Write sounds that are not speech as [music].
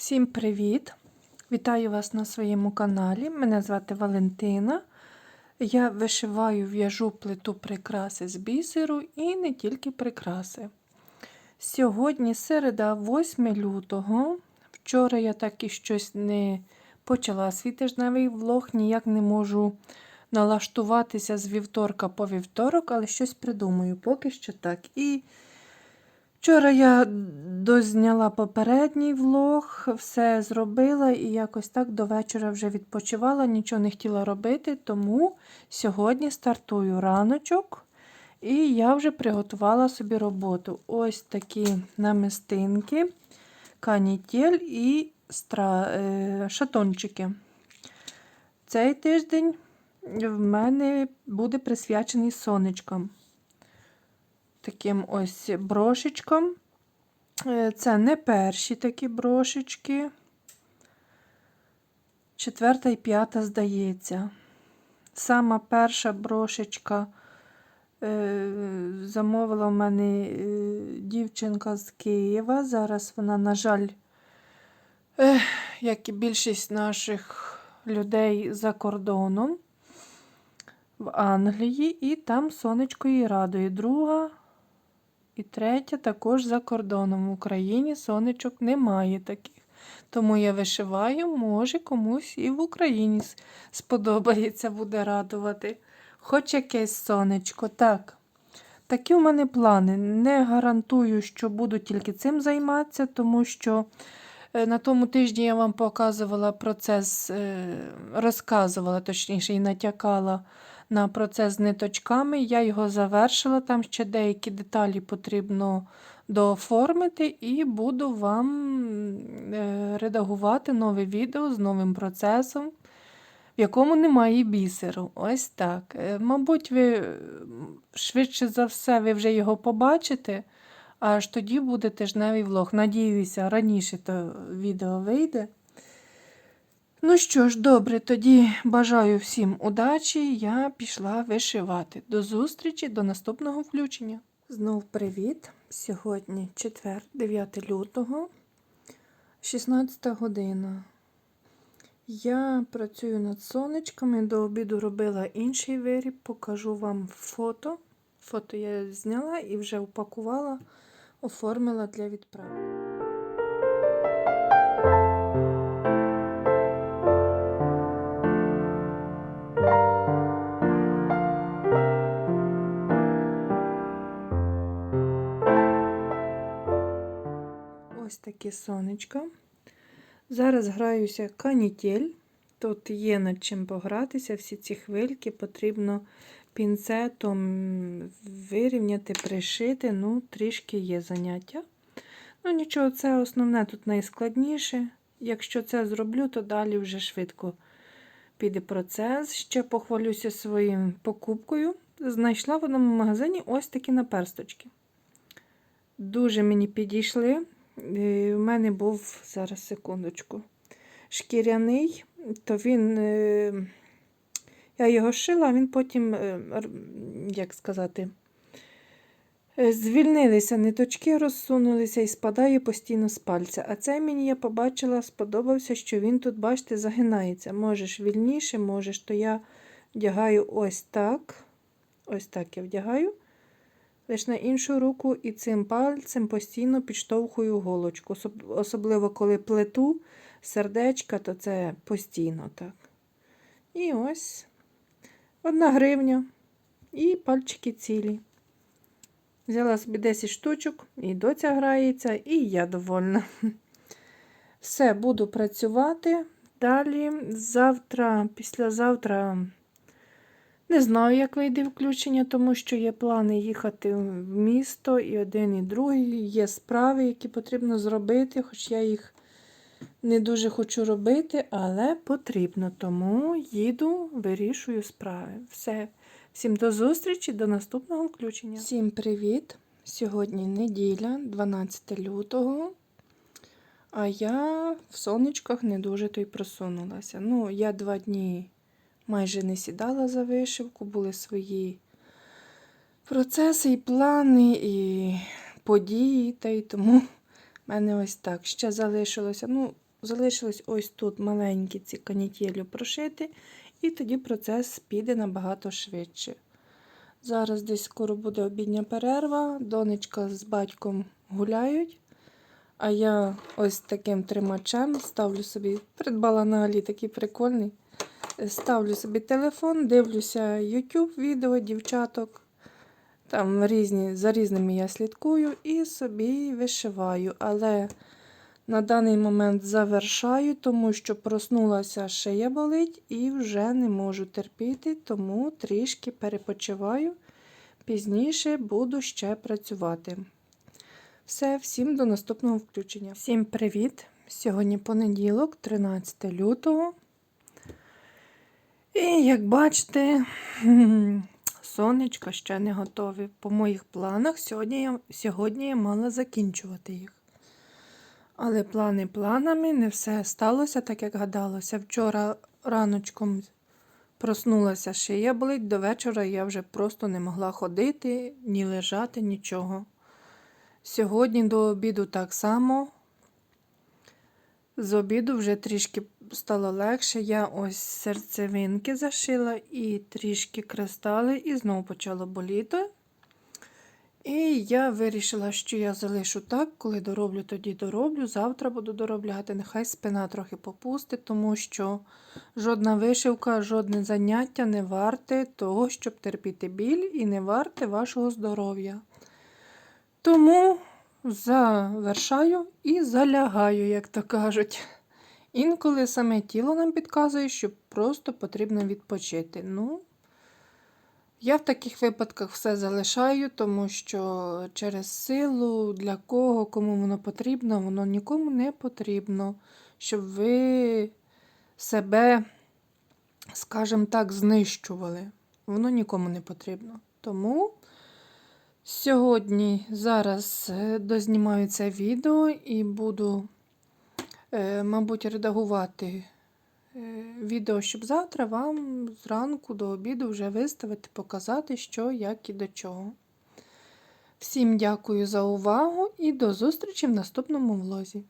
Всім привіт! Вітаю вас на своєму каналі. Мене звати Валентина. Я вишиваю в'яжу плиту прикраси з бісеру і не тільки прикраси. Сьогодні середа, 8 лютого. Вчора я так і щось не почала свій тижневий влог, ніяк не можу налаштуватися з вівторка по вівторок, але щось придумаю, поки що так. І Вчора я дозняла попередній влог, все зробила і якось так до вечора вже відпочивала, нічого не хотіла робити, тому сьогодні стартую раночок і я вже приготувала собі роботу. Ось такі намистинки, канітель і стра... е, шатончики. Цей тиждень в мене буде присвячений сонечкам таким ось брошечком. Е, Це не перші такі брошечки. Четверта і п'ята, здається. Сама перша брошечка е, замовила в мене е, дівчинка з Києва. Зараз вона, на жаль, як і більшість наших людей за кордоном в Англії, і там сонечко її радує. Друга і третя також за кордоном. В Україні сонечок немає таких. Тому я вишиваю, може комусь і в Україні сподобається, буде радувати. Хоч якесь сонечко. Так. Такі у мене плани. Не гарантую, що буду тільки цим займатися, тому що е, на тому тижні я вам показувала процес, е, розказувала, точніше, і натякала на процес з ниточками. Я його завершила, там ще деякі деталі потрібно дооформити, і буду вам е, редагувати нове відео з новим процесом, в якому немає бісеру. Ось так. Е, Мабуть, ви швидше за все, ви вже його побачите. Аж тоді буде тижневий влог. Надіюся, раніше то відео вийде. Ну що ж, добре, тоді бажаю всім удачі. Я пішла вишивати. До зустрічі, до наступного включення. Знов привіт! Сьогодні четвер, 9 лютого, 16 година. Я працюю над сонечками. До обіду робила інший виріб, покажу вам фото. Фото я зняла і вже упакувала, оформила для відправки. Таке сонечко. Зараз граюся канітель. Тут є над чим погратися, всі ці хвильки потрібно пінцетом вирівняти, пришити. Ну, трішки є заняття. Ну, нічого, це основне тут найскладніше. Якщо це зроблю, то далі вже швидко піде процес. Ще похвалюся своїм покупкою. Знайшла в одному магазині ось такі наперсточки. Дуже мені підійшли. У мене був, зараз секундочку, шкіряний, то він, е, я його шила, а він потім, е, як сказати, е, звільнилися ниточки, розсунулися і спадає постійно з пальця. А цей мені я побачила, сподобався, що він тут, бачите, загинається. Можеш вільніше, можеш, то я вдягаю ось так. Ось так я вдягаю лише на іншу руку і цим пальцем постійно підштовхую голочку. Особливо, коли плету сердечка, то це постійно так. І ось одна гривня. І пальчики цілі. Взяла собі 10 штучок, і доця грається, і я довольна. Все, буду працювати. Далі, завтра, післязавтра. Не знаю, як вийде включення, тому що є плани їхати в місто і один, і другий. Є справи, які потрібно зробити, хоч я їх не дуже хочу робити, але потрібно. Тому їду, вирішую справи. Все. Всім до зустрічі, до наступного включення. Всім привіт! Сьогодні неділя, 12 лютого. А я в сонечках не дуже то й просунулася. Ну, я два дні майже не сідала за вишивку, були свої процеси і плани, і події, та й тому в мене ось так ще залишилося. Ну, залишилось ось тут маленькі ці канітєлю прошити, і тоді процес піде набагато швидше. Зараз десь скоро буде обідня перерва, донечка з батьком гуляють. А я ось таким тримачем ставлю собі, придбала на Алі такий прикольний. Ставлю собі телефон, дивлюся YouTube відео дівчаток. Там різні, за різними я слідкую і собі вишиваю. Але на даний момент завершаю, тому що проснулася шия болить і вже не можу терпіти, тому трішки перепочиваю. Пізніше буду ще працювати. Все, всім до наступного включення. Всім привіт! Сьогодні понеділок, 13 лютого. І як бачите, [laughs] сонечко ще не готові. По моїх планах сьогодні я, сьогодні я мала закінчувати їх. Але плани планами не все сталося так, як гадалося. Вчора раночком проснулася шия болить, до вечора я вже просто не могла ходити, ні лежати, нічого. Сьогодні до обіду так само. З обіду вже трішки стало легше. Я ось серцевинки зашила і трішки кристали, і знову почало боліти. І я вирішила, що я залишу так, коли дороблю, тоді дороблю. Завтра буду доробляти. Нехай спина трохи попустить, тому що жодна вишивка, жодне заняття не варте того, щоб терпіти біль, і не варте вашого здоров'я. Тому завершаю і залягаю, як то кажуть. Інколи саме тіло нам підказує, що просто потрібно відпочити. Ну, я в таких випадках все залишаю, тому що через силу, для кого, кому воно потрібно, воно нікому не потрібно, щоб ви себе, скажімо так, знищували. Воно нікому не потрібно. Тому сьогодні зараз е, дознімаю це відео і буду, е, мабуть, редагувати е, відео, щоб завтра вам зранку до обіду вже виставити, показати, що, як і до чого. Всім дякую за увагу і до зустрічі в наступному влозі.